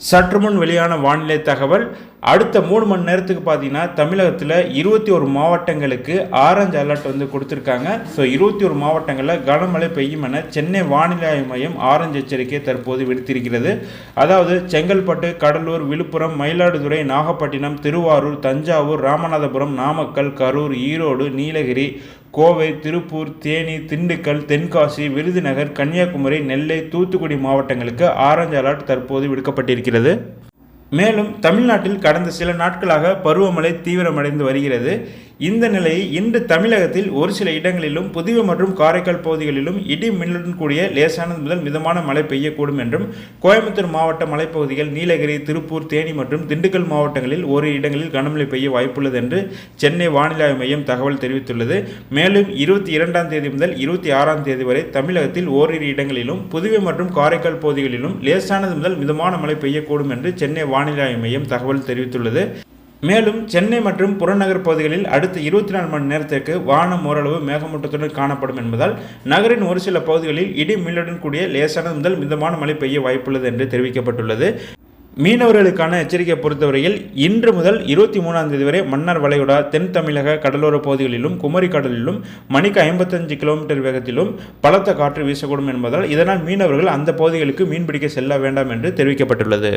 சற்று முன் வெளியான வானிலை தகவல் அடுத்த மூணு மணி நேரத்துக்கு பார்த்தீங்கன்னா தமிழகத்தில் இருபத்தி ஒரு மாவட்டங்களுக்கு ஆரஞ்சு அலர்ட் வந்து கொடுத்துருக்காங்க. ஸோ இருபத்தி ஒரு மாவட்டங்களில் கனமழை பெய்யும் என சென்னை வானிலை மையம் ஆரஞ்சு எச்சரிக்கை தற்போது விடுத்திருக்கிறது. அதாவது செங்கல்பட்டு கடலூர் விழுப்புரம் மயிலாடுதுறை நாகப்பட்டினம் திருவாரூர் தஞ்சாவூர் ராமநாதபுரம் நாமக்கல் கரூர் ஈரோடு நீலகிரி கோவை திருப்பூர் தேனி திண்டுக்கல் தென்காசி விருதுநகர் கன்னியாகுமரி நெல்லை தூத்துக்குடி மாவட்டங்களுக்கு ஆரஞ்சு அலர்ட் தற்போது விடுக்கப்பட்டிருக்கிறது. மேலும் தமிழ்நாட்டில் கடந்த சில நாட்களாக பருவமழை தீவிரமடைந்து வருகிறது. இந்த நிலையை இன்று தமிழகத்தில் ஒரு சில இடங்களிலும் புதுவை மற்றும் காரைக்கால் பகுதிகளிலும் இடி மின்னலுடன் கூடிய லேசானது முதல் மிதமான மழை பெய்யக்கூடும் என்றும் கோயம்புத்தூர் மாவட்ட மலைப்பகுதிகள் நீலகிரி திருப்பூர் தேனி மற்றும் திண்டுக்கல் மாவட்டங்களில் ஓரிரு இடங்களில் கனமழை பெய்ய வாய்ப்புள்ளது என்று சென்னை வானிலை மையம் தகவல் தெரிவித்துள்ளது. மேலும் இருபத்தி இரண்டாம் தேதி முதல் இருபத்தி ஆறாம் தேதி வரை தமிழகத்தில் ஓரிரு இடங்களிலும் புதுவை மற்றும் காரைக்கால் பகுதிகளிலும் லேசானது முதல் மிதமான மழை பெய்யக்கூடும் என்று சென்னை வானிலை மையம் தகவல் தெரிவித்துள்ளது. மேலும் சென்னை மற்றும் புறநகர் பகுதிகளில் அடுத்த இருபத்தி நாலு மணி நேரத்திற்கு வானம் ஓரளவு மேகமூட்டத்துடன் காணப்படும் என்பதால் நகரின் ஒரு சில பகுதிகளில் இடி மின்னலுடன் கூடிய லேசான முதல் மிதமான மழை பெய்ய வாய்ப்புள்ளது என்று தெரிவிக்கப்பட்டுள்ளது. மீனவர்களுக்கான எச்சரிக்கை பொறுத்தவரையில் இன்று முதல் இருபத்தி மூணாம் தேதி வரை மன்னார் வளைகுடா தென் தமிழக கடலோர பகுதிகளிலும் குமரி கடலிலும் மணிக்கு ஐம்பத்தஞ்சு கிலோமீட்டர் வேகத்திலும் பலத்த காற்று வீசக்கூடும் என்பதால் இதனால் மீனவர்கள் அந்த பகுதிகளுக்கு மீன்பிடிக்க செல்ல வேண்டாம் என்று தெரிவிக்கப்பட்டுள்ளது.